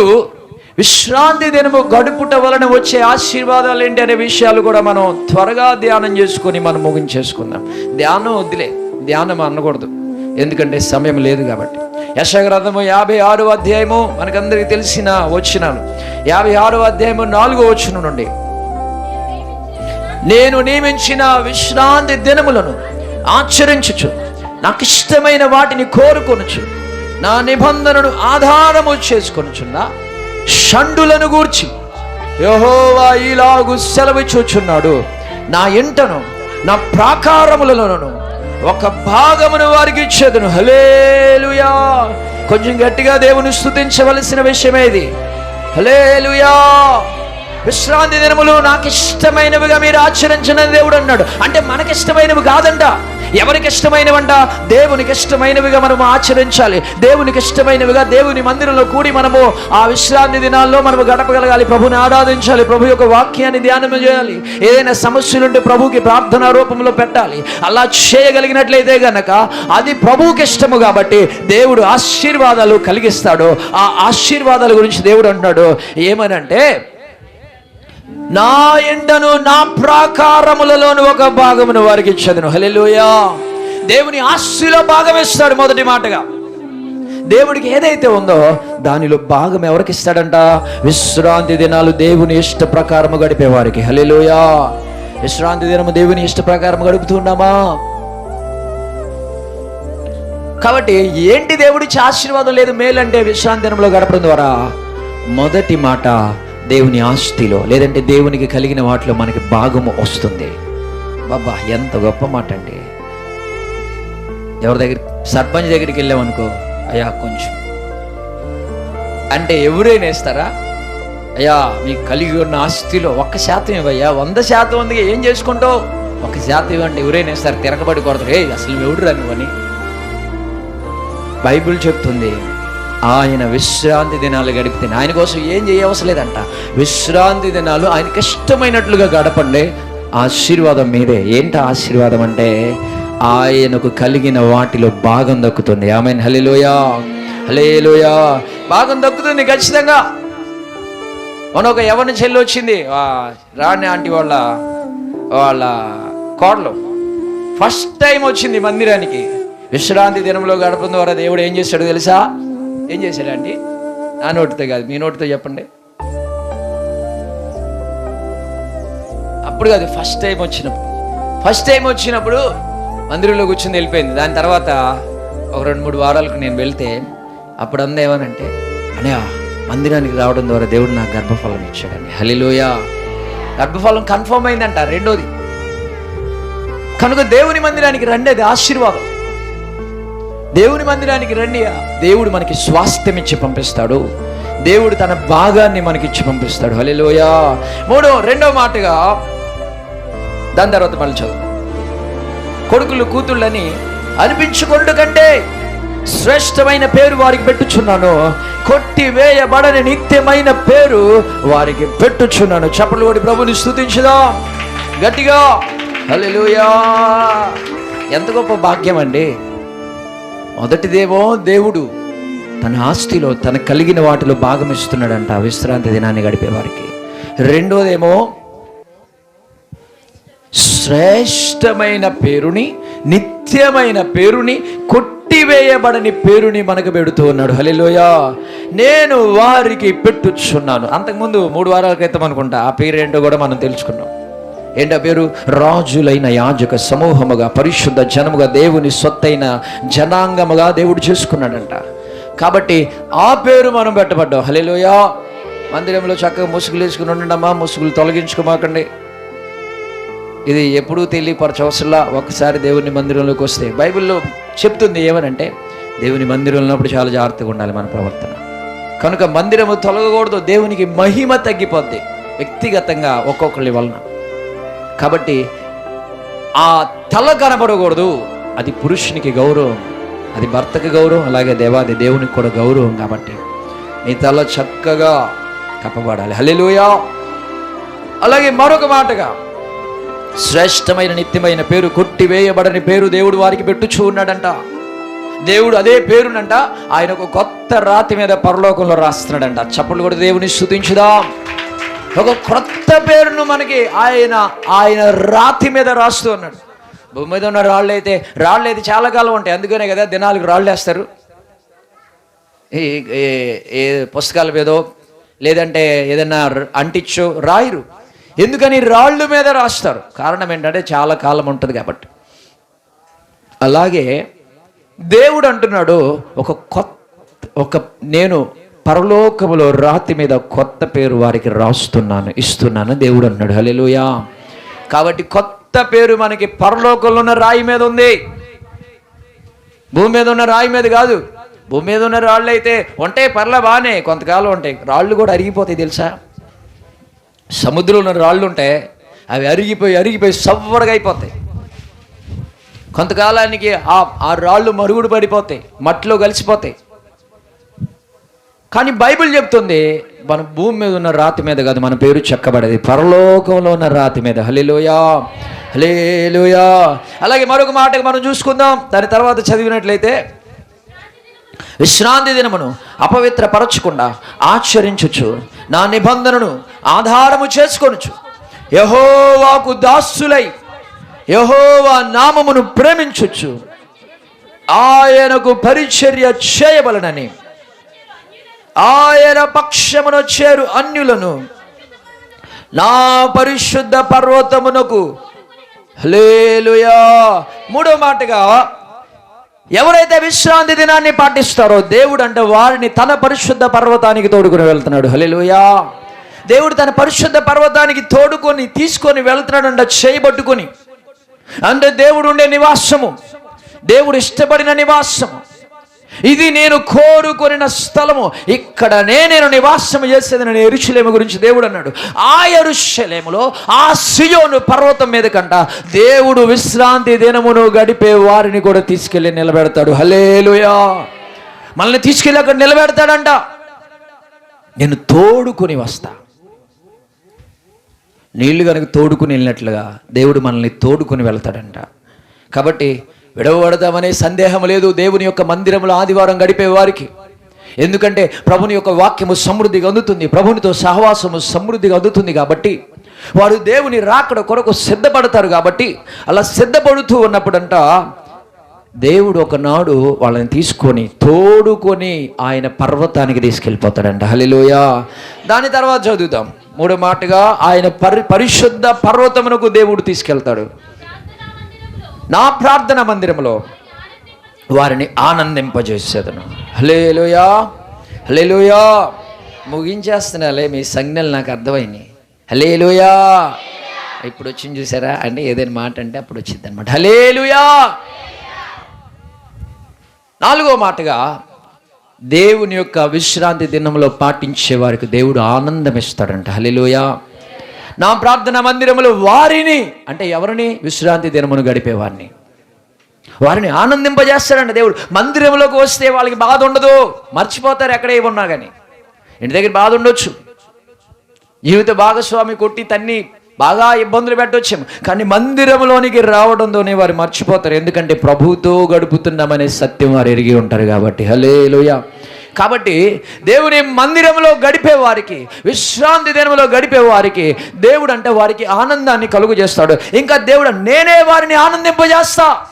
ఇప్పుడు విశ్రాంతి దినము గడుపుట వలన వచ్చే ఆశీర్వాదాలు ఏంటి అనే విషయాలు కూడా మనం త్వరగా ధ్యానం చేసుకొని మనం ముగించేసుకుందాం. ధ్యానం వద్దులే ధ్యానం అనకూడదు. ఎందుకంటే సమయం లేదు కాబట్టి. యశగ్రంథము యాభై ఆరు అధ్యాయము మనకందరికీ తెలిసిన వచ్చినాను యాభై ఆరు అధ్యాయము నాలుగో వచ్చిన నుండి. నేను నియమించిన విశ్రాంతి దినములను ఆచరించుచు నాకు ఇష్టమైన వాటిని కోరుకొనుచు. నా నిబంధనను ఆధారము చేసుకొనిచున్న షండులను గూర్చి యహోవా ఇలాగు చూచున్నాడు. నా ఇంటను నా ప్రాకారములలోను ఒక భాగమును వారికి ఇచ్చేదను. హలేలుయా కొంచెం గట్టిగా దేవుని స్థుతించవలసిన విషయమేది హలేలుయా విశ్రాంతి దినములు నాకు ఇష్టమైనవిగా మీరు ఆచరించిన దేవుడు అన్నాడు. అంటే మనకి ఇష్టమైనవి కాదంట. ఎవరికి ఇష్టమైనవంట దేవునికి ఇష్టమైనవిగా మనము ఆచరించాలి. దేవునికి ఇష్టమైనవిగా దేవుని మందిరంలో కూడి మనము ఆ విశ్రాంతి దినాల్లో మనము గడపగలగాలి. ప్రభుని ఆరాధించాలి. ప్రభు యొక్క వాక్యాన్ని ధ్యానం చేయాలి. ఏదైనా సమస్యలుంటే ప్రభుకి ప్రార్థన రూపంలో పెట్టాలి. అలా చేయగలిగినట్లయితే గనక అది ప్రభుకి ఇష్టము కాబట్టి దేవుడు ఆశీర్వాదాలు కలిగిస్తాడు. ఆ ఆశీర్వాదాల గురించి దేవుడు అంటున్నాడు. ఏమనంటే నా ఎండను నా ప్రాకారములలోని ఒక భాగమును వారికి ఇచ్చదును. హలెలుయా దేవుని ఆస్తిలో భాగం ఇస్తాడు మొదటి మాటగా. దేవుడికి ఏదైతే ఉందో దానిలో భాగం ఎవరికి ఇస్తాడంట? విశ్రాంతి దినాలు దేవుని ఇష్ట ప్రకారము గడిపే వారికి. విశ్రాంతి దినము దేవుని ఇష్ట ప్రకారం గడుపుతున్నామా కాబట్టి ఏంటి దేవుడిచ్చి ఆశీర్వాదం లేదు? మేలంటే విశ్రాంతి దినంలో గడపడం ద్వారా. మొదటి మాట దేవుని ఆస్తిలో లేదంటే దేవునికి కలిగిన వాటిలో మనకి భాగము వస్తుంది. బాబా ఎంత గొప్ప మాట అండి ఎవరి దగ్గర సర్పంచ్ దగ్గరికి వెళ్ళామనుకో అయ్యా కొంచెం. అంటే ఎవరైనా ఇస్తారా అయ్యా మీకు కలిగి ఉన్న ఆస్తిలో ఒక్క శాతం ఇవ్వయ్యా. వంద శాతం ఉంది ఏం చేసుకుంటావు? ఒక శాతం ఇవ్వండి ఎవరైనా ఇస్తారు తిరగబడి కొడతారు. ఏ అసలు ఎవడు రానివని బైబిల్ చెప్తుంది ఆయన విశ్రాంతి దినాలు గడిపితే ఆయన కోసం ఏం చేయవసరం లేదంట విశ్రాంతి దినాలు ఆయనకి ఇష్టమైనట్లుగా గడపండి. ఆశీర్వాదం మీదే. ఏంట ఆశీర్వాదం అంటే? ఆయనకు కలిగిన వాటిలో భాగం దక్కుతుంది. ఆమె హలిలోయా హలేలోయా భాగం దక్కుతుంది ఖచ్చితంగా. మన ఒక ఎవరిని చెల్లి వచ్చింది. రాణి ఆంటీ వాళ్ళ వాళ్ళ కోడలు. ఫస్ట్ టైం వచ్చింది మందిరానికి. విశ్రాంతి దినంలో గడపడం ద్వారా దేవుడు ఏం చేశాడు తెలుసా? ఏం చేశాడండి నా నోటితో కాదు మీ నోటితో చెప్పండి. అప్పుడు కాదు ఫస్ట్ టైం వచ్చినప్పుడు. ఫస్ట్ టైం వచ్చినప్పుడు మందిరంలో కూర్చుని వెళ్ళిపోయింది. దాని తర్వాత ఒక రెండు మూడు వారాలకు నేను వెళ్తే అప్పుడు అందా ఏమనంటే అనే మందిరానికి రావడం ద్వారా దేవుడు నాకు గర్భఫలం ఇచ్చాడండి. హలిలోయ గర్భఫలం కన్ఫర్మ్ అయిందంట రెండోది. కనుక దేవుని మందిరానికి రండి అది ఆశీర్వాదం. దేవుని మందిరానికి రండి దేవుడు మనకి స్వాస్థ్యం ఇచ్చి పంపిస్తాడు. దేవుడు తన భాగాన్ని మనకిచ్చి పంపిస్తాడు. హలిలోయ మూడో రెండో మాటగా దాని తర్వాత మళ్ళీ చదువు కొడుకులు కూతుళ్ళని అనిపించుకొండు కంటే శ్రేష్టమైన పేరు వారికి పెట్టుచున్నాను. కొట్టి వేయబడని నిత్యమైన పేరు వారికి పెట్టుచున్నాను. చప్పలు కొడి ప్రభుని స్థుతించుదా గట్టిగా. హల్లెలూయా. ఎంత గొప్ప భాగ్యం అండి. మొదటిదేమో దేవుడు. తన ఆస్తిలో తన కలిగిన వాటిలో భాగం ఇస్తున్నాడంట విశ్రాంతి దినాన్ని గడిపే వారికి. రెండోదేమో శ్రేష్టమైన పేరుని నిత్యమైన పేరుని కొట్టివేయబడని పేరుని మనకు పెడుతూ ఉన్నాడు. హలిలోయా నేను వారికి పెట్టుచున్నాను. అంతకుముందు మూడు వారాల క్రితం అనుకుంటా ఆ పేరు ఏంటో కూడా మనం తెలుసుకున్నాం. ఏంటో పేరు? రాజులైన యాజక సమూహముగా పరిశుద్ధ జనముగా దేవుని సొత్తైన జనాంగముగా దేవుడు చేసుకున్నాడంట. కాబట్టి ఆ పేరు మనం పెట్టబడ్డాం. హలేలోయా మందిరంలో చక్కగా ముసుగులు వేసుకుని ఉండమ్మా ముసుగులు తొలగించుకోమాకండి. ఇది ఎప్పుడూ తెలియపరచవసరలా ఒకసారి దేవుని మందిరంలోకి వస్తే. బైబిల్లో చెప్తుంది ఏమనంటే దేవుని మందిరంలో ఉన్నప్పుడు చాలా జాగ్రత్తగా ఉండాలి మన ప్రవర్తన. కనుక మందిరము తొలగకూడదు దేవునికి మహిమ తగ్గిపోద్ది వ్యక్తిగతంగా ఒక్కొక్కరి వలన. కాబట్టి ఆ తల కనబడకూడదు అది పురుషునికి గౌరవం అది భర్తకి గౌరవం అలాగే దేవాది దేవునికి కూడా గౌరవం కాబట్టి నీ తల చక్కగా కప్పబడాలి. హలెలుయా అలాగే మరొక మాటగా శ్రేష్టమైన నిత్యమైన పేరు కొట్టివేయబడని పేరు దేవుడు వారికి పెట్టుచూ ఉన్నాడంట. దేవుడు అదే పేరునంట ఆయన ఒక కొత్త రాతి మీద పరలోకంలో రాస్తున్నాడంట. చప్పట్లు కూడా దేవుని స్థుతించుదాం ఒక క్రొత్త పేరును మనకి ఆయన ఆయన రాతి మీద రాస్తూ ఉన్నాడు. భూమి మీద ఉన్న రాళ్ళు అయితే రాళ్ళు అయితే చాలా కాలం ఉంటాయి. అందుకనే కదా దినాలకు రాళ్ళు వేస్తారు ఈ ఏ- పుస్తకాల మీదో లేదంటే ఏదైనా అంటిచ్చు అంటించో రాయరు. ఎందుకని రాళ్ళు మీద రాస్తారు? కారణం ఏంటంటే చాలా కాలం ఉంటుంది కాబట్టి. అలాగే దేవుడు అంటున్నాడు ఒక కొత్త ఒక నేను పరలోకములో రాతి మీద కొత్త పేరు వారికి రాస్తున్నాను ఇస్తున్నాను. దేవుడు అన్నాడు హలెలుయా కాబట్టి కొత్త పేరు మనకి పరలోకంలో ఉన్న రాయి మీద ఉంది. భూమి మీద ఉన్న రాయి మీద కాదు. భూమి మీద ఉన్న రాళ్ళు అయితే ఉంటాయి పర్లే బాగానే కొంతకాలం ఉంటాయి. రాళ్ళు కూడా అరిగిపోతాయి తెలుసా? సముద్రంలో ఉన్న రాళ్ళు ఉంటాయి అవి అరిగిపోయి అరిగిపోయి సవ్వడగా అయిపోతాయి. కొంతకాలానికి ఆ ఆ రాళ్ళు మరుగుడు పడిపోతాయి మట్టిలో కలిసిపోతాయి. కానీ బైబిల్ చెప్తుంది మన భూమి మీద ఉన్న రాతి మీద కాదు మన పేరు చెక్కబడేది. పరలోకంలో ఉన్న రాతి మీద. హలేలోయా హలేలోయా అలాగే మరొక మాటకి మనం చూసుకుందాం. దాని తర్వాత చదివినట్లయితే విశ్రాంతి దినమును అపవిత్రపరచకుండా ఆచరించుచు నా నిబంధనను ఆధారము చేసుకొనుచు యహోవాకు దాస్తులై యహోవా నామమును ప్రేమించుచు ఆయనకు పరిచర్య చేయబలనని ఆయన పక్షమున చేరు అన్యులను. నా పరిశుద్ధ పర్వతమునకు. లేలుయా మూడో మాటగా ఎవరైతే విశ్రాంతి దినాన్ని పాటిస్తారో దేవుడు అంటే వారిని తన పరిశుద్ధ పర్వతానికి తోడుకుని వెళ్తున్నాడు. హలేలుయా దేవుడు తన పరిశుద్ధ పర్వతానికి తోడుకొని తీసుకొని వెళ్తున్నాడంట చేయబట్టుకొని. అంటే దేవుడు ఉండే నివాసము. దేవుడు ఇష్టపడిన నివాసము. ఇది నేను కోరుకొనిన స్థలము. ఇక్కడనే నేను నివాసం చేసేది నేను ఎరుషలేము గురించి దేవుడు అన్నాడు. ఆ ఎరుషలేములో ఆ సియోను పర్వతం మీద కంట దేవుడు విశ్రాంతి దినమును గడిపే వారిని కూడా తీసుకెళ్ళి నిలబెడతాడు. హలేలుయా మనల్ని తీసుకెళ్ళి అక్కడ నిలబెడతాడంట. నేను తోడుకొని వస్తా. నీళ్ళు కనుక తోడుకుని వెళ్ళినట్లుగా దేవుడు మనల్ని తోడుకుని వెళ్తాడంట. కాబట్టి విడవబడదామనే సందేహం లేదు. దేవుని యొక్క మందిరంలో ఆదివారం గడిపే వారికి. ఎందుకంటే ప్రభుని యొక్క వాక్యము సమృద్ధిగా అందుతుంది. ప్రభునితో సహవాసము సమృద్ధిగా అందుతుంది కాబట్టి వారు దేవుని రాకడ కొరకు సిద్ధపడతారు కాబట్టి అలా సిద్ధపడుతూ ఉన్నప్పుడంట దేవుడు ఒకనాడు వాళ్ళని తీసుకొని తోడుకొని ఆయన పర్వతానికి తీసుకెళ్ళిపోతాడంట. హలిలోయ దాని తర్వాత చదువుతాం మూడో మాటగా ఆయన పరి పరిశుద్ధ పర్వతమునకు దేవుడు తీసుకెళ్తాడు. నా ప్రార్థన మందిరంలో వారిని ఆనందింపజేసేదను. హలేలుయా హలేలుయా ముగించేస్తున్నాలే మీ సంజ్ఞలు నాకు అర్థమైనాయి. హలేలుయా ఇప్పుడు వచ్చింది చూసారా? అంటే ఏదైనా మాట అంటే అప్పుడు వచ్చింది అనమాట హలేలుయా నాలుగో మాటగా దేవుని యొక్క విశ్రాంతి దినంలో పాటించే వారికి దేవుడు ఆనందం ఇస్తాడంట. హలేలుయా నా ప్రార్థన మందిరములు వారిని అంటే ఎవరిని? విశ్రాంతి దినమును గడిపేవారిని. వారిని ఆనందింపజేస్తారండి దేవుడు. మందిరంలోకి వస్తే వాళ్ళకి బాధ ఉండదు. మర్చిపోతారు ఎక్కడ ఉన్నా కానీ ఇంటి దగ్గర బాధ ఉండొచ్చు. జీవిత భాగస్వామి కొట్టి తన్ని బాగా ఇబ్బందులు పెట్టొచ్చాము. కానీ మందిరంలోనికి రావడంతోనే వారు మర్చిపోతారు. ఎందుకంటే ప్రభుతో గడుపుతున్నామనే సత్యం వారు ఎరిగి ఉంటారు కాబట్టి. హలే కాబట్టి దేవుని మందిరంలో గడిపే వారికి విశ్రాంతి దినంలో గడిపే వారికి దేవుడు అంటే వారికి ఆనందాన్ని కలుగు చేస్తాడు. ఇంకా దేవుడు నేనే వారిని ఆనందింపజేస్తా.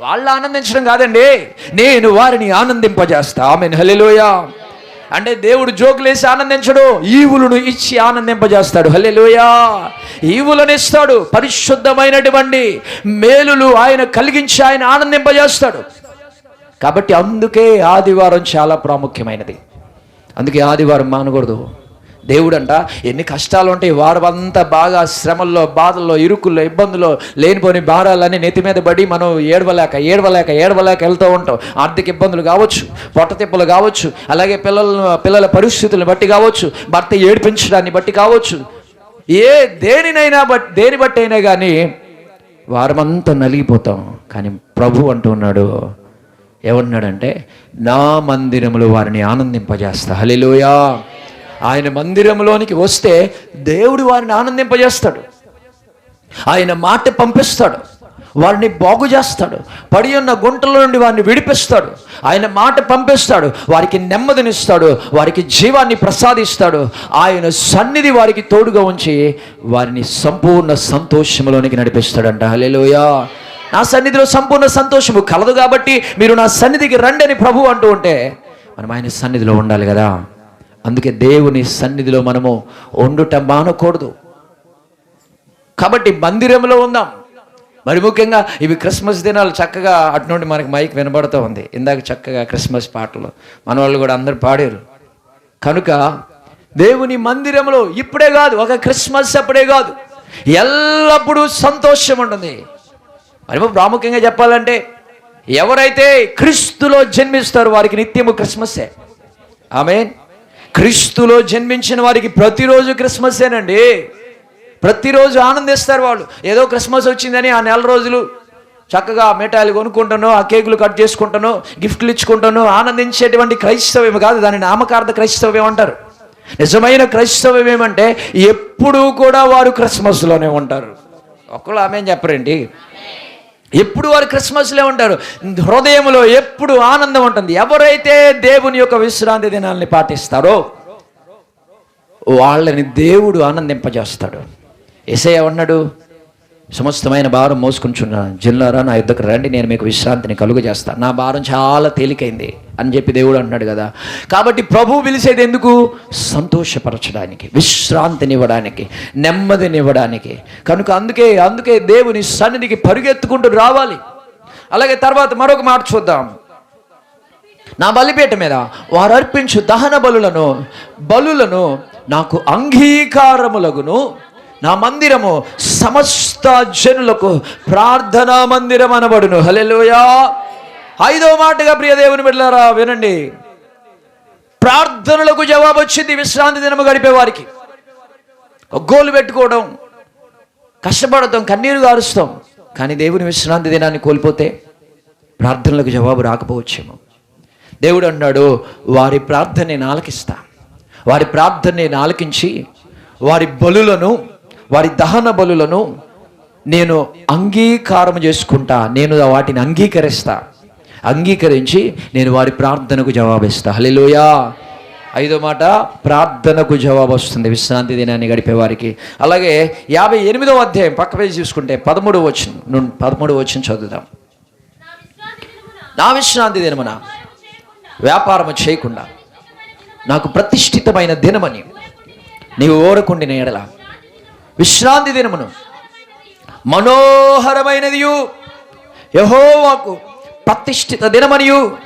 వాళ్ళు ఆనందించడం కాదండి నేను వారిని ఆనందింపజేస్తా. ఆమె హల్లెలూయా. అంటే దేవుడు జోకులేసి ఆనందించడు ఈవులను ఇచ్చి ఆనందింపజేస్తాడు. హల్లెలూయా. ఈవులను ఇస్తాడు పరిశుద్ధమైనటువంటి మేలులు ఆయన కలిగించి ఆయన ఆనందింపజేస్తాడు. కాబట్టి అందుకే ఆదివారం చాలా ప్రాముఖ్యమైనది. అందుకే ఆదివారం మానకూడదు. దేవుడంట ఎన్ని కష్టాలు ఉంటాయి వారమంతా బాగా శ్రమల్లో బాధల్లో ఇరుకుల్లో ఇబ్బందుల్లో లేనిపోని భారాలన్నీ నెత్తి మీద పడి మనం ఏడవలేక ఏడవలేక ఏడవలేక వెళ్తూ ఉంటాం. ఆర్థిక ఇబ్బందులు కావచ్చు పొట్ట తిప్పలు కావచ్చు అలాగే పిల్లలను పిల్లల పరిస్థితులను బట్టి కావచ్చు భర్త ఏడిపించడాన్ని బట్టి కావచ్చు. ఏ దేనినైనా బట్ దేని బట్టి అయినా కానీ వారమంతా నలిగిపోతాం. కానీ ప్రభు అంటున్నాడు ఏమన్నాడంటే నా మందిరములో వారిని ఆనందింపజేస్తా. హలిలోయా ఆయన మందిరంలోనికి వస్తే దేవుడు వారిని ఆనందింపజేస్తాడు. ఆయన మాట పంపిస్తాడు. వారిని బాగు చేస్తాడు. పడి ఉన్న గుంటల నుండి వారిని విడిపిస్తాడు. ఆయన మాట పంపిస్తాడు. వారికి నెమ్మదినిస్తాడు. వారికి జీవాన్ని ప్రసాదిస్తాడు. ఆయన సన్నిధి వారికి తోడుగా ఉంచి వారిని సంపూర్ణ సంతోషంలోనికి నడిపిస్తాడంట. హలేలోయా నా సన్నిధిలో సంపూర్ణ సంతోషము కలదు కాబట్టి మీరు నా సన్నిధికి రండి అని ప్రభు అంటూ ఉంటే మనం ఆయన సన్నిధిలో ఉండాలి కదా. అందుకే దేవుని సన్నిధిలో మనము వండుట మానకూడదు. కాబట్టి మందిరంలో ఉందాం. మరి ముఖ్యంగా ఇవి క్రిస్మస్ దినాలు చక్కగా అటు నుండి మనకి మైక్ వినబడుతూ ఉంది. ఇందాక చక్కగా క్రిస్మస్ పాటలు మన వాళ్ళు కూడా అందరు పాడారు. కనుక దేవుని మందిరంలో ఇప్పుడే కాదు ఒక క్రిస్మస్ అప్పుడే కాదు. ఎల్లప్పుడూ సంతోషం ఉంటుంది. మరి ప్రాముఖ్యంగా చెప్పాలంటే ఎవరైతే క్రీస్తులో జన్మిస్తారో వారికి నిత్యము క్రిస్మసే. ఆమె క్రీస్తులో జన్మించిన వారికి ప్రతిరోజు క్రిస్మసేనండి. ప్రతిరోజు ఆనందిస్తారు వాళ్ళు. ఏదో క్రిస్మస్ వచ్చిందని ఆ నెల రోజులు చక్కగా మిఠాయిలు కొనుక్కుంటాను ఆ కేకులు కట్ చేసుకుంటాను గిఫ్ట్లు ఇచ్చుకుంటాను ఆనందించేటువంటి క్రైస్తవ్యం కాదు దాని నామకార్థ క్రైస్తవ్యం అంటారు. నిజమైన క్రైస్తవ్యం ఏమంటే ఎప్పుడూ కూడా వారు క్రిస్మస్లోనే ఉంటారు. ఒకళ్ళు ఆమె చెప్పరండి. ఎప్పుడు వారు క్రిస్మస్లే ఉంటారు? హృదయంలో ఎప్పుడు ఆనందం ఉంటుంది. ఎవరైతే దేవుని యొక్క విశ్రాంతి దినాల్ని పాటిస్తారో వాళ్ళని దేవుడు ఆనందింపజేస్తాడు. ఎసే ఉన్నాడు. సమస్తమైన భారం మోసుకుంటున్నాను. జిల్లారా నా యుద్ధకు రండి నేను మీకు విశ్రాంతిని కలుగు చేస్తాను నా భారం చాలా తేలికైంది అని చెప్పి దేవుడు అంటున్నాడు కదా. కాబట్టి ప్రభువు పిలిచేది ఎందుకు? సంతోషపరచడానికి విశ్రాంతినివ్వడానికి నెమ్మదినివ్వడానికి. కనుక అందుకే అందుకే దేవుని సన్నిధికి పరుగెత్తుకుంటూ రావాలి. అలాగే తర్వాత మరొక మాట చూద్దాం. నా బలిపేట మీద వారు అర్పించు దహన బలులను బలులను నాకు అంగీకారములగును. నా మందిరము సమస్త జనులకు ప్రార్థనా మందిరం అనబడును. హలెలుయా ఐదో మాటగా ప్రియ దేవుని బిడ్డారా వినండి. ప్రార్థనలకు జవాబు వచ్చింది విశ్రాంతి దినము గడిపే వారికి. గోలు పెట్టుకోవడం కష్టపడతాం కన్నీరు గారుస్తాం. కానీ దేవుని విశ్రాంతి దినాన్ని కోల్పోతే ప్రార్థనలకు జవాబు రాకపోవచ్చేమో. దేవుడు అన్నాడు వారి ప్రార్థన నేను ఆలకిస్తా వారి ప్రార్థన నేను ఆలకించి వారి బలులను వారి దహన బలులను నేను అంగీకారం చేసుకుంటా నేను వాటిని అంగీకరిస్తా. అంగీకరించి నేను వారి ప్రార్థనకు జవాబిస్తా. హలిలోయా ఐదో మాట ప్రార్థనకు జవాబు వస్తుంది విశ్రాంతి దినాన్ని గడిపే వారికి. అలాగే యాభై ఎనిమిదో అధ్యాయం పక్క పేజీ చూసుకుంటే పదమూడు వచ్చిన నుండి పదమూడు వచ్చిన చదువుదాం. నా విశ్రాంతి దినమున వ్యాపారము చేయకుండా నాకు ప్రతిష్ఠితమైన దినమని నీవు ఓరకుండిన ఎడల విశ్రాంతి దినమును. మనోహరమైనదియు. యహోవాకు ప్రతిష్ఠిత దినమనియు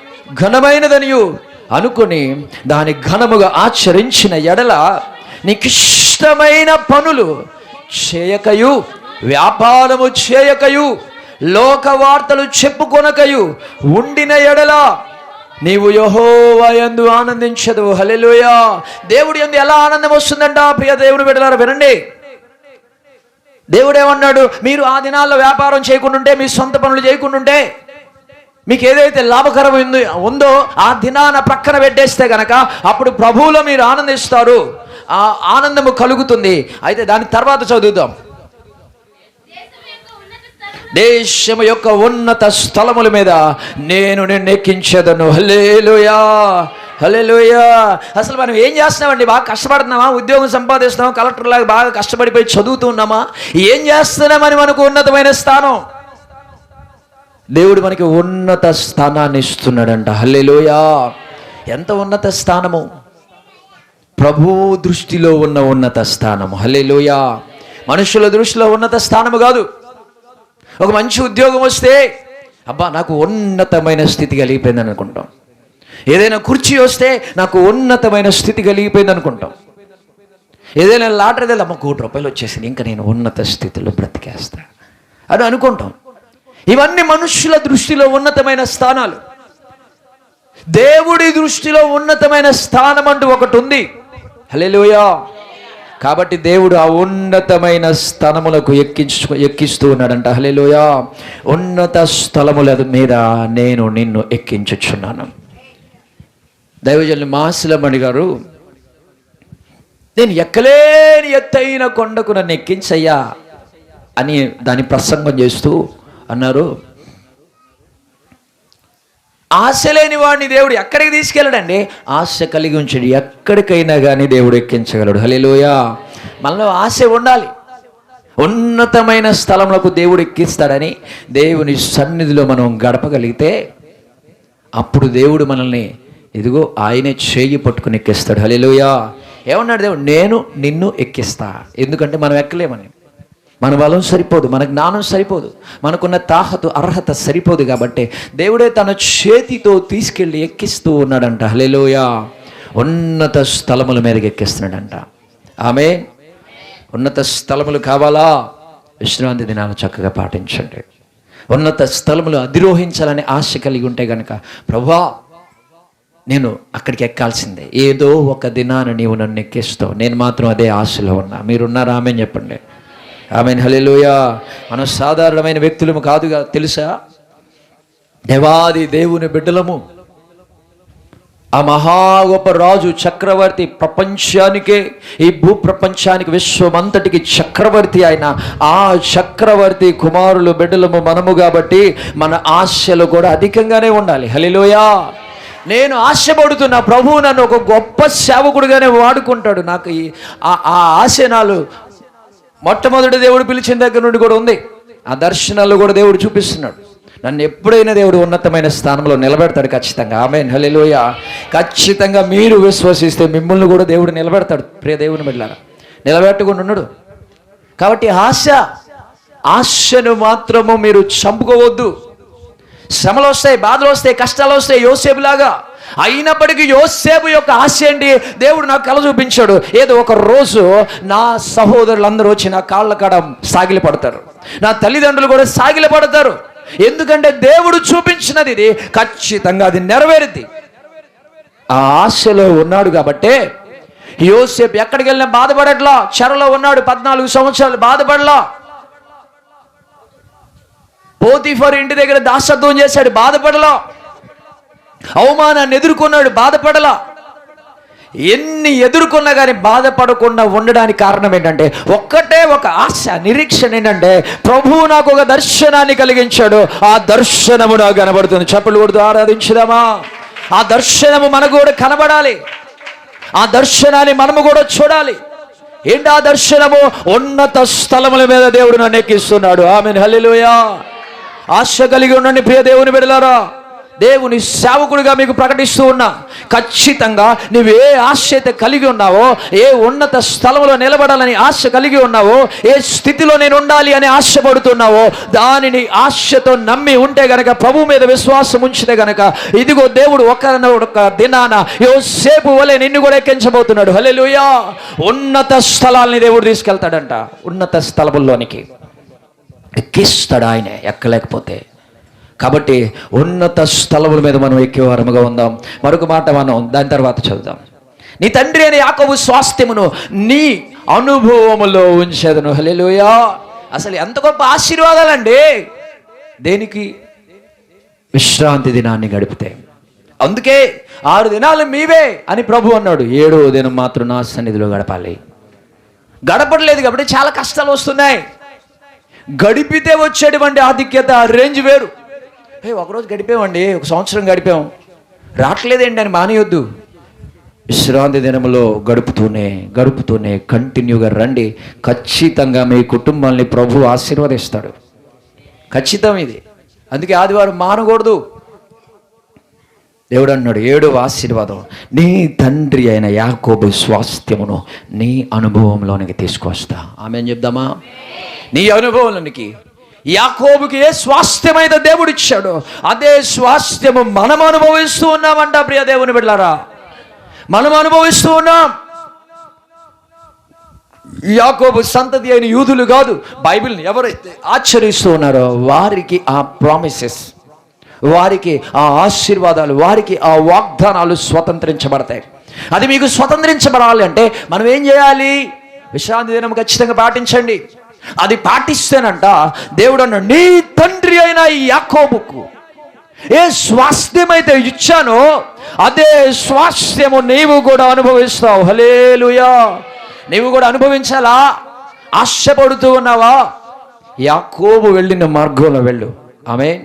ఘనమైనదనియు అనుకుని దాని ఘనముగా ఆచరించిన ఎడల నీకిష్టమైన పనులు చేయకయు వ్యాపారము చేయకయు లోక వార్తలు చెప్పుకొనకయు ఉండిన ఎడల నీవు యహోవయందు ఆనందించదు. హలెలుయా దేవుడి ఎందు ఎలా ఆనందం వస్తుందంట ప్రియ దేవుడు బిడ్డలారా వినండి. దేవుడేమన్నాడు? మీరు ఆ దినాల్లో వ్యాపారం చేయకుండుంటే మీ సొంత పనులు చేయకుండాంటే మీకు ఏదైతే లాభకరం ఉందో ఉందో ఆ దినాన ప్రక్కన పెట్టేస్తే గనక అప్పుడు ప్రభువులో మీరు ఆనందిస్తారు. ఆ ఆనందము కలుగుతుంది. అయితే దాని తర్వాత చదువుదాం. దేశము యొక్క ఉన్నత స్థలముల మీద నేను నిన్ను ఎక్కించదను. హలేలుయా హలేలుయా అసలు మనం ఏం చేస్తున్నామండి? బాగా కష్టపడుతున్నామా? ఉద్యోగం సంపాదిస్తున్నాం కలెక్టర్ లాగా బాగా కష్టపడిపోయి చదువుతున్నామా ఏం చేస్తున్నామని మనకు ఉన్నతమైన స్థానం? దేవుడు మనకి ఉన్నత స్థానాన్ని ఇస్తున్నాడంట. హల్లెలూయా. ఎంత ఉన్నత స్థానము? ప్రభు దృష్టిలో ఉన్న ఉన్నత స్థానము. హల్లెలూయా. మనుషుల దృష్టిలో ఉన్నత స్థానము కాదు. ఒక మంచి ఉద్యోగం వస్తే అబ్బా నాకు ఉన్నతమైన స్థితి కలిగిపోయింది అనుకుంటాం. ఏదైనా కుర్చీ వస్తే నాకు ఉన్నతమైన స్థితి కలిగిపోయింది అనుకుంటాం. ఏదైనా లాటరీ తెల్ల అమ్మ కోటి రూపాయలు వచ్చేసింది ఇంకా నేను ఉన్నత స్థితిలో బ్రతికేస్తా అని అనుకుంటాం. ఇవన్నీ మనుషుల దృష్టిలో ఉన్నతమైన స్థానాలు. దేవుడి దృష్టిలో ఉన్నతమైన స్థానం అంటూ ఒకటి ఉంది. హలేలుయా కాబట్టి దేవుడు ఆ ఉన్నతమైన స్థలములకు ఎక్కించు ఎక్కిస్తూ ఉన్నాడంట. హలేలోయా ఉన్నత స్థలముల మీద నేను నిన్ను ఎక్కించుచున్నాను. దైవజనులు మాసులమణి గారు నేను ఎక్కలేని ఎత్తైన కొండకు నన్ను ఎక్కించయ్యా అని దాని ప్రసంగం చేస్తూ అన్నారు. ఆశ లేని వాడిని దేవుడు ఎక్కడికి తీసుకెళ్ళడండి? ఆశ కలిగి ఉంచడు. ఎక్కడికైనా కానీ దేవుడు ఎక్కించగలడు. హలేలోయా మనలో ఆశ ఉండాలి. ఉన్నతమైన స్థలములకు దేవుడు ఎక్కిస్తాడని దేవుని సన్నిధిలో మనం గడపగలిగితే అప్పుడు దేవుడు మనల్ని ఇదిగో ఆయనే చేయి పట్టుకుని ఎక్కిస్తాడు. హలేలుయా ఏమన్నాడు దేవుడు? నేను నిన్ను ఎక్కిస్తా. ఎందుకంటే మనం ఎక్కలేమని. మన బలం సరిపోదు మన జ్ఞానం సరిపోదు మనకున్న తాహతు అర్హత సరిపోదు కాబట్టి దేవుడే తన చేతితో తీసుకెళ్ళి ఎక్కిస్తూ ఉన్నాడంట. హలేలోయా ఉన్నత స్థలముల మీదకి ఎక్కిస్తున్నాడంట. ఆమె ఉన్నత స్థలములు కావాలా? విశ్రాంతి దినాలు చక్కగా పాటించండి. ఉన్నత స్థలములు అధిరోహించాలని ఆశ కలిగి ఉంటే గనక ప్రభా నేను అక్కడికి ఎక్కాల్సిందే. ఏదో ఒక దినాన నీవు నన్ను ఎక్కిస్తావు. నేను మాత్రం అదే ఆశలో ఉన్నా. మీరున్నారా? ఆమె చెప్పండి. ఆమె హలిలోయ మనం సాధారణమైన వ్యక్తులము కాదుగా తెలుసా? దేవాది దేవుని బిడ్డలము. ఆ మహా గొప్ప రాజు చక్రవర్తి ప్రపంచానికే ఈ భూ ప్రపంచానికి విశ్వమంతటికి చక్రవర్తి ఆయన ఆ చక్రవర్తి కుమారులు బిడ్డలము మనము కాబట్టి మన ఆశలు కూడా అధికంగానే ఉండాలి. హలిలోయా నేను ఆశపడుతున్న ప్రభువు నన్ను ఒక గొప్ప సేవకుడిగానే వాడుకుంటాడు. నాకు ఈ ఆ- ఆ ఆశనాలు మొట్టమొదటి దేవుడు పిలిచిన దగ్గర నుండి కూడా ఉంది. ఆ దర్శనాలు కూడా దేవుడు చూపిస్తున్నాడు. నన్ను ఎప్పుడైనా దేవుడు ఉన్నతమైన స్థానంలో నిలబెడతాడు ఖచ్చితంగా. ఆమె హల్లెలూయా. ఖచ్చితంగా మీరు విశ్వసిస్తే మిమ్మల్ని కూడా దేవుడు నిలబెడతాడు. ప్రియ దేవుని బిడ్డారా నిలబెట్టుకుని ఉన్నాడు. కాబట్టి ఆశ ఆశను మాత్రము మీరు చంపుకోవద్దు. శ్రమలు వస్తాయి బాధలు వస్తాయి కష్టాలు వస్తాయి యోసేపు లాగా అయినప్పటికీ యోసేపు యొక్క ఆశ ఏంటి? దేవుడు నాకు కళ చూపించాడు. ఏదో ఒక రోజు నా సహోదరులందరూ వచ్చి నా కాళ్ళ కాడ సాగిలి పడతారు నా తల్లిదండ్రులు కూడా సాగిలి పడతారు ఎందుకంటే దేవుడు చూపించినది ఇది. ఖచ్చితంగా అది నెరవేరుద్ది. ఆ ఆశలో ఉన్నాడు కాబట్టే యోసేపు ఎక్కడికి వెళ్ళినా బాధపడట్లా. చెరలో ఉన్నాడు పద్నాలుగు సంవత్సరాలు బాధపడలా. పోతిఫర్ ఇంటి దగ్గర దాసత్వం చేశాడు బాధపడలా. అవమానాన్ని ఎదుర్కొన్నాడు బాధపడలా. ఎన్ని ఎదుర్కొన్నా కానీ బాధపడకుండా ఉండడానికి కారణం ఏంటంటే ఒక్కటే ఒక ఆశ నిరీక్షణ ఏంటంటే ప్రభువు నాకు ఒక దర్శనాన్ని కలిగించాడు. ఆ దర్శనము నాకు కనబడుతుంది. చెప్పలు కొడుతూ ఆరాధించుదామా? ఆ దర్శనము మనకు కూడా కనబడాలి. ఆ దర్శనాన్ని మనము కూడా చూడాలి. ఏంటి ఆ దర్శనము? ఉన్నత స్థలముల మీద దేవుడు నన్ను ఎక్కిస్తున్నాడు. ఆమె హల్లిలోయా. ఆశ కలిగి ఉండండి ప్రియ దేవుని బిడలారా. దేవుని సేవకుడిగా మీకు ప్రకటిస్తూ ఉన్నా ఖచ్చితంగా నువ్వు ఏ ఆశ అయితే కలిగి ఉన్నావో ఏ ఉన్నత స్థలంలో నిలబడాలని ఆశ కలిగి ఉన్నావో ఏ స్థితిలో నేను ఉండాలి అని ఆశపడుతున్నావో దానిని ఆశతో నమ్మి ఉంటే గనక ప్రభు మీద విశ్వాసం ఉంచితే గనక ఇదిగో దేవుడు ఒక ఒక దినాన యోసేపు వలె నిన్ను కూడా ఎక్కించబోతున్నాడు. హలే ఉన్నత స్థలాల్ని దేవుడు తీసుకెళ్తాడంట. ఉన్నత స్థలముల్లోనికి. ఎక్కిస్తాడు ఆయనే ఎక్కలేకపోతే. కాబట్టి ఉన్నత స్థలముల మీద మనం ఎక్కేవారముగా ఉందాం. మరొక మాట మనం దాని తర్వాత చదువుదాం. నీ తండ్రి అనే యాకవు స్వాస్థ్యమును నీ అనుభవములో ఉంచేదను. హలేలుయా అసలు ఎంత గొప్ప ఆశీర్వాదాలండి దేనికి? విశ్రాంతి దినాన్ని గడిపితే. అందుకే ఆరు దినాలు మీవే అని ప్రభు అన్నాడు. ఏడో దినం మాత్రం నా సన్నిధిలో గడపాలి. గడపడలేదు కాబట్టి చాలా కష్టాలు వస్తున్నాయి. గడిపితే వచ్చేటువంటి ఆధిక్యత రేంజ్ వేరు. ఏ ఒకరోజు గడిపామండి ఒక సంవత్సరం గడిపాం. రావట్లేదేంటి అని మానేయొద్దు. విశ్రాంతి దినములో గడుపుతూనే గడుపుతూనే కంటిన్యూగా రండి. ఖచ్చితంగా మీ కుటుంబాన్ని ప్రభు ఆశీర్వదిస్తాడు. ఖచ్చితం ఇది. అందుకే ఆదివారం మానకూడదు. దేవుడు అన్నాడు ఏడవ ఆశీర్వాదం. నీ తండ్రి అయిన యాకోబు స్వాస్థ్యమును నీ అనుభవంలోనికి తీసుకొస్తా ఆమె చెప్దామా? నీ అనుభవంలోనికి. యాకోబుకి ఏ స్వాస్థ్యమైన దేవుడు ఇచ్చాడు అదే స్వాస్థ్యము మనం అనుభవిస్తూ ఉన్నామంట ప్రియ దేవుని బిడ్డారా మనం అనుభవిస్తూ ఉన్నాం. యాకోబు సంతతి అయిన యూదులు కాదు బైబిల్ని ఎవరైతే ఆచరిస్తూ ఉన్నారో వారికి ఆ ప్రామిసెస్ వారికి ఆ ఆశీర్వాదాలు వారికి ఆ వాగ్దానాలు స్వతంత్రించబడతాయి. అది మీకు స్వతంత్రించబడాలి అంటే మనం ఏం చేయాలి? విశ్రాంతి దినం ఖచ్చితంగా పాటించండి. అది పాటిస్తేనంట దేవుడు అన్న నీ తండ్రి అయిన ఈ యాకోబుకు ఏ స్వాస్థ్యమైతే ఇచ్చానో అదే స్వాస్థ్యము నీవు కూడా అనుభవిస్తావు. హలేలుయా నీవు కూడా అనుభవించాలా? ఆశపడుతూ ఉన్నావా? యాకోబు వెళ్ళిన మార్గంలో వెళ్ళు. ఆమె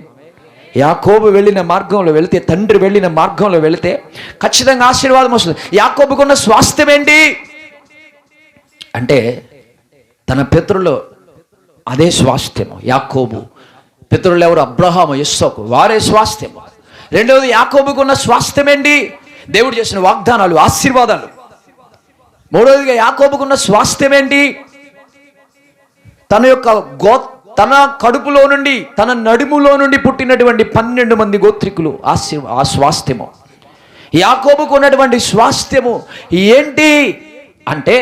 యాకోబు వెళ్ళిన మార్గంలో వెళితే తండ్రి వెళ్ళిన మార్గంలో వెళితే ఖచ్చితంగా ఆశీర్వాదం వస్తుంది. యాకోబుకున్న స్వాస్థ్యం ఏంటి అంటే తన పితరులు అదే స్వాస్థ్యము యాకోబు. పితరులు ఎవరు? అబ్రహాము ఇస్సోకు. వారే స్వాస్థ్యము. రెండవది యాకోబుకున్న స్వాస్థ్యం ఏంటి దేవుడు చేసిన వాగ్దానాలు ఆశీర్వాదాలు. మూడవదిగా యాకోబుకున్న స్వాస్థ్యం ఏంటి తన యొక్క గో తన కడుపులో నుండి తన నడుములో నుండి పుట్టినటువంటి పన్నెండు మంది గోత్రికులు ఆశీర్ ఆ స్వాస్థ్యము. యాకోబుకు ఉన్నటువంటి స్వాస్థ్యము ఏంటి? అంటే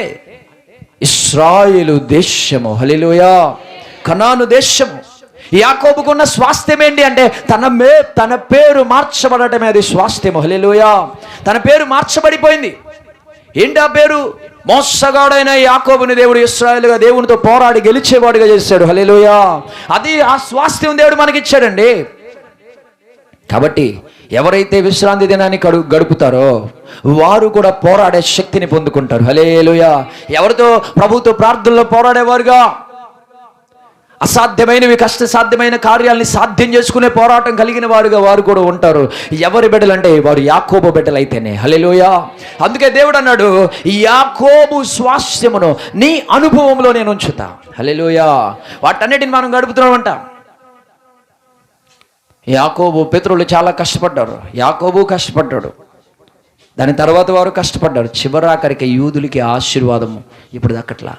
ఇస్రాయేలు దేశము. హలిలోయా కనాను దేశము. యాకోబుకున్న స్వాస్థ్యం ఏంటి అంటే తన మే తన పేరు మార్చబడటమే అది స్వాస్థ్యము. హలిలోయా తన పేరు మార్చబడిపోయింది. ఏంటి ఆ పేరు? మోసగాడైన యాకోబుని దేవుడు ఇస్రాయలుగా దేవునితో పోరాడి గెలిచేవాడుగా చేశాడు. హలేలోయా అది ఆ స్వాస్థ్యం దేవుడు మనకి ఇచ్చాడండి కాబట్టి ఎవరైతే విశ్రాంతి దినాన్ని కడు గడుపుతారో వారు కూడా పోరాడే శక్తిని పొందుకుంటారు. హలేలుయ ఎవరితో? ప్రభుత్వ ప్రార్థనలో పోరాడేవారుగా. అసాధ్యమైనవి కష్ట సాధ్యమైన కార్యాలని సాధ్యం చేసుకునే పోరాటం కలిగిన వారుగా వారు కూడా ఉంటారు. ఎవరి బిడ్డలంటే వారు యాకోబు బిడ్డలు అయితేనే హలెలోయా అందుకే దేవుడు అన్నాడు యాకోబు స్వాస్థ్యమును నీ అనుభవంలో నేను ఉంచుతా. హలెలోయా వాటన్నిటిని మనం గడుపుతున్నామంట. యాకోబు పితరులు చాలా కష్టపడ్డారు. యాకోబు కష్టపడ్డాడు. దాని తర్వాత వారు కష్టపడ్డారు. చివరాఖరికి యూదులకి ఆశీర్వాదము ఇప్పుడు దక్కట్లా.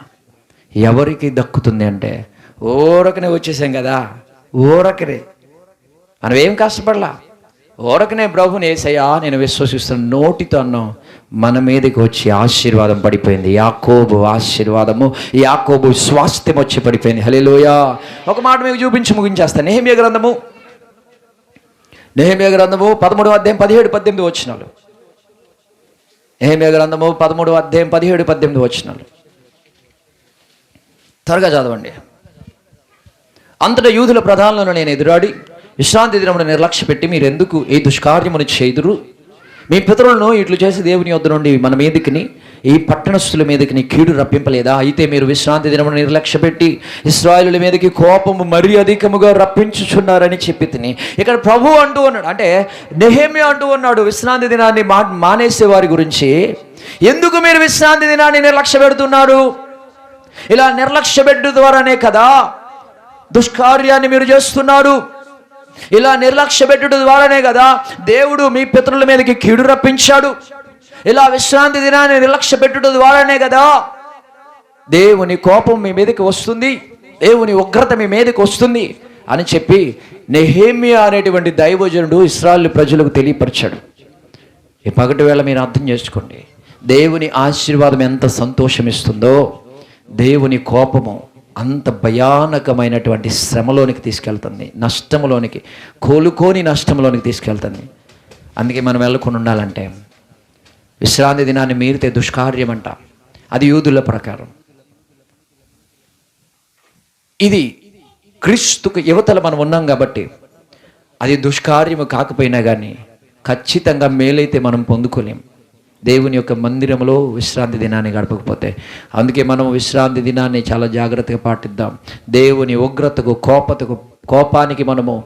ఎవరికి దక్కుతుంది అంటే ఓరకనే వచ్చేసాం కదా. ఊరకనే మనం ఏం కష్టపడలా? ఓరకనే ప్రభుని ఏసయ్యా నేను విశ్వసిస్తున్న నోటితో అన్నాం. మన మీదకి వచ్చి ఆశీర్వాదం పడిపోయింది. యాకోబు ఆశీర్వాదము యాకోబు స్వాస్థ్యం వచ్చి పడిపోయింది. హలేలోయా ఒక మాట మీకు చూపించి ముగించేస్తాను ఏమి గ్రంథము నేహమ్య గ్రంథము పదమూడు అధ్యాయం పదిహేడు పద్దెనిమిది వచ్చినాలు నేహమ్య గ్రంథము పదమూడు అధ్యాయం పదిహేడు పద్దెనిమిది వచ్చినాలు త్వరగా చదవండి. అంతటా యూదుల ప్రధానులను నేను ఎదురాడి విశ్రాంతి దినమును నిర్లక్ష్య పెట్టి మీరెందుకు ఈ దుష్కార్యమును చేదురు మీ పితరులను ఇట్లు చేసి దేవుని యొద్ద నుండి మన మీదికిని ఈ పట్టణస్థుల మీదకి కీడు రప్పింపలేదా? అయితే మీరు విశ్రాంతి దినమును నిర్లక్ష్య పెట్టి ఇస్రాయలుల మీదకి కోపము మరీ అధికముగా రప్పించుచున్నారని చెప్పి తిని ఇక్కడ ప్రభు అంటూ ఉన్నాడు. అంటే నెహేమి అంటూ ఉన్నాడు విశ్రాంతి దినాన్ని మా మానేసే వారి గురించి. ఎందుకు మీరు విశ్రాంతి దినాన్ని నిర్లక్ష్య పెడుతున్నారు ఇలా నిర్లక్ష్య పెట్టు ద్వారానే కదా దుష్కార్యాన్ని మీరు చేస్తున్నారు. ఇలా నిర్లక్ష్య పెట్టడం ద్వారానే కదా దేవుడు మీ పితరుల మీదకి కీడు రప్పించాడు. ఇలా విశ్రాంతి దినాన్ని నిర్లక్ష్య పెట్టుట ద్వారానే కదా. దేవుని కోపం మీ మీదకి వస్తుంది. దేవుని ఉగ్రత మీ మీదకి వస్తుంది అని చెప్పి నెహేమియా అనేటువంటి దైవజనుడు ఇస్రాయల్ ప్రజలకు తెలియపరిచాడు. ఈ పగటి వేళ మీరు అర్థం చేసుకోండి. దేవుని ఆశీర్వాదం ఎంత సంతోషం ఇస్తుందో దేవుని కోపము అంత భయానకమైనటువంటి శ్రమలోనికి తీసుకెళ్తుంది నష్టంలోనికి కోలుకోని నష్టంలోనికి తీసుకెళ్తుంది. అందుకే మనం వెళ్ళకుండా ఉండాలంటే విశ్రాంతి దినాన్ని మీరితే దుష్కార్యం అంట అది యూదుల ప్రకారం. ఇది క్రీస్తుకు యువతలు మనం ఉన్నాం కాబట్టి అది దుష్కార్యము కాకపోయినా కానీ ఖచ్చితంగా మేలైతే మనం పొందుకోలేం. దేవుని యొక్క మందిరంలో విశ్రాంతి దినాన్ని గడపకపోతే. అందుకే మనం విశ్రాంతి దినాన్ని చాలా జాగ్రత్తగా పాటిద్దాం. దేవుని ఉగ్రతకు కోపతకు కోపానికి మనము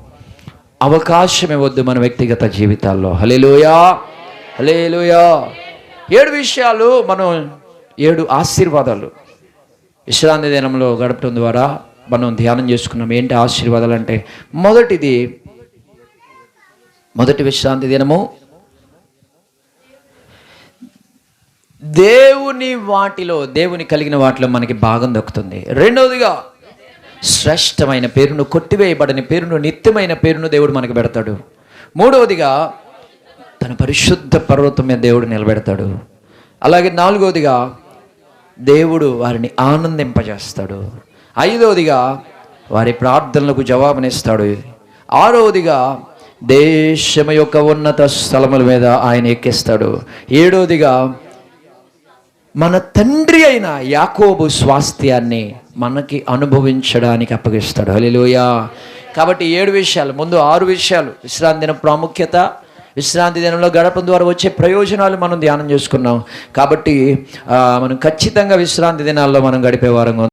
అవకాశం ఇవ్వద్దు మన వ్యక్తిగత జీవితాల్లో. హలేలుయా హలేలుయా ఏడు విషయాలు మనం ఏడు ఆశీర్వాదాలు. విశ్రాంతి దినంలో గడపడం ద్వారా మనం ధ్యానం చేసుకున్నాం. ఏంటి ఆశీర్వాదాలు అంటే మొదటిది మొదటి విశ్రాంతి దినము. దేవుని వాటిలో దేవుని కలిగిన వాటిలో మనకి భాగం దక్కుతుంది. రెండవదిగా శ్రేష్టమైన పేరును కొట్టివేయబడని పేరును నిత్యమైన పేరును దేవుడు మనకు పెడతాడు. మూడవదిగా తన పరిశుద్ధ పర్వతం మీద దేవుడు నిలబెడతాడు. అలాగే నాలుగవదిగా దేవుడు వారిని ఆనందింపజేస్తాడు. ఐదవదిగా వారి ప్రార్థనలకు జవాబునిస్తాడు. ఆరవదిగా దేశం యొక్క ఉన్నత స్థలముల మీద ఆయన ఎక్కిస్తాడు. ఏడవదిగా మన తండ్రి అయిన యాకోబు స్వాస్థ్యాన్ని మనకి అనుభవించడానికి అప్పగిస్తాడు. హలిలోయా కాబట్టి ఏడు విషయాలు ముందు ఆరు విషయాలు. విశ్రాంతి ప్రాముఖ్యత విశ్రాంతి దినంలో గడపడం ద్వారా వచ్చే ప్రయోజనాలు మనం ధ్యానం చేసుకున్నాం. కాబట్టి మనం ఖచ్చితంగా విశ్రాంతి దినాల్లో మనం గడిపే వారంగా